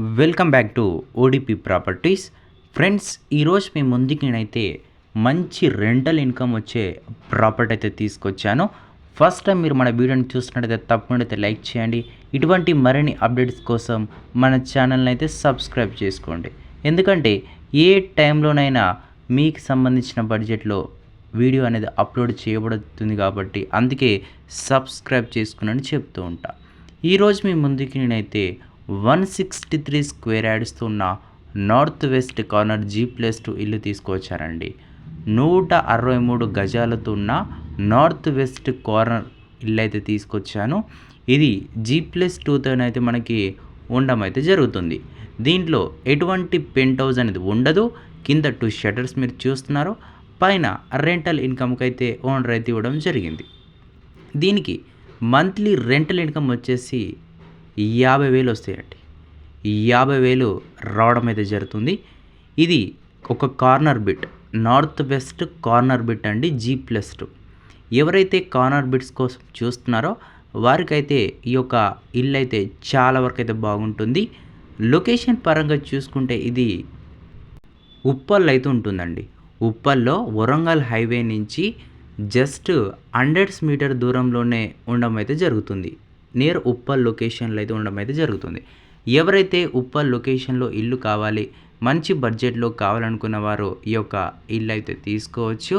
Welcome back to ODP properties. Friends ఈరోజు మీ ముందుకి నేనైతే మంచి రెంటల్ ఇన్కమ్ వచ్చే ప్రాపర్టీ అయితే తీసుకొచ్చాను. ఫస్ట్ టైం మీరు మన వీడియోని చూస్తున్నట్టయితే తప్పకుండా అయితే లైక్ చేయండి. ఇటువంటి మరిన్ని అప్డేట్స్ కోసం మన ఛానల్ని అయితే సబ్స్క్రైబ్ చేసుకోండి. ఎందుకంటే ఏ టైంలోనైనా మీకు సంబంధించిన బడ్జెట్లో వీడియో అనేది అప్లోడ్ చేయబడుతుంది కాబట్టి అందుకే సబ్స్క్రైబ్ చేసుకునని చెప్తూ ఉంటా. ఈరోజు మీ ముందుకి నేనైతే వన్ సిక్స్టీ త్రీ స్క్వేర్ యార్డ్స్తో ఉన్న north west corner G plus two ఇల్లు తీసుకొచ్చారండి నూట అరవై మూడు గజాలతో ఉన్న నార్త్ వెస్ట్ కార్నర్ ఇల్లు అయితే తీసుకొచ్చాను. ఇది జీ ప్లస్ టూతోనైతే మనకి ఉండడం అయితే జరుగుతుంది. దీంట్లో ఎటువంటి పెంట్ హౌస్ అనేది ఉండదు. కింద టూ షటర్స్ మీరు చూస్తున్నారు. పైన రెంటల్ ఇన్కమ్కి అయితే ఓనర్ అయితే ఇవ్వడం జరిగింది. దీనికి మంత్లీ రెంటల్ ఇన్కమ్ వచ్చేసి యాభై వేలు వస్తాయండి. యాభై వేలు రావడం అయితే జరుగుతుంది. ఇది ఒక corner bit. North west corner bit అండి జీ ప్లస్ టూ. ఎవరైతే కార్నర్ బిట్స్ కోసం చూస్తున్నారో వారికైతే ఈ యొక్క ఇల్లు అయితే చాలా వరకు అయితే బాగుంటుంది. లొకేషన్ పరంగా చూసుకుంటే ఇది ఉప్పల్ అయితే ఉంటుందండి. ఉప్పల్లో వరంగల్ హైవే నుంచి జస్ట్ హండ్రెడ్స్ మీటర్ దూరంలోనే ఉండడం అయితే జరుగుతుంది. నియర్ ఉప్పల్ లొకేషన్లో అయితే ఉండడం అయితే జరుగుతుంది. ఎవరైతే ఉప్పల్ లొకేషన్లో ఇల్లు కావాలి మంచి బడ్జెట్లో కావాలనుకున్న వారు ఈ యొక్క ఇల్లు అయితే తీసుకోవచ్చు.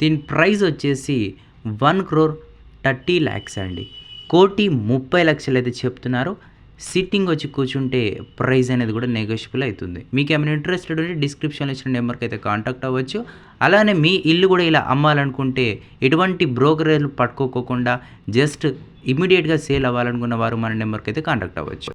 దీని ప్రైస్ వచ్చేసి వన్ క్రోర్ థర్టీ ల్యాక్స్ అండి. కోటి ముప్పై లక్షలు అయితే చెప్తున్నారు. సిట్టింగ్ వచ్చి కూర్చుంటే ప్రైస్ అనేది కూడా నెగోషియబుల్ అవుతుంది. మీకు ఏమైనా ఇంట్రెస్టెడ్ ఉంటే డిస్క్రిప్షన్లో ఇచ్చిన నెంబర్కి అయితే కాంటాక్ట్ అవ్వచ్చు. అలానే మీ ఇల్లు కూడా ఇలా అమ్మాలనుకుంటే ఎటువంటి బ్రోకరేజ్లు పట్టుకోకుండా జస్ట్ ఇమీడియట్గా సేల్ అవ్వాలనుకున్న వారు మన నెంబర్కి అయితే కాంటాక్ట్ అవ్వచ్చు.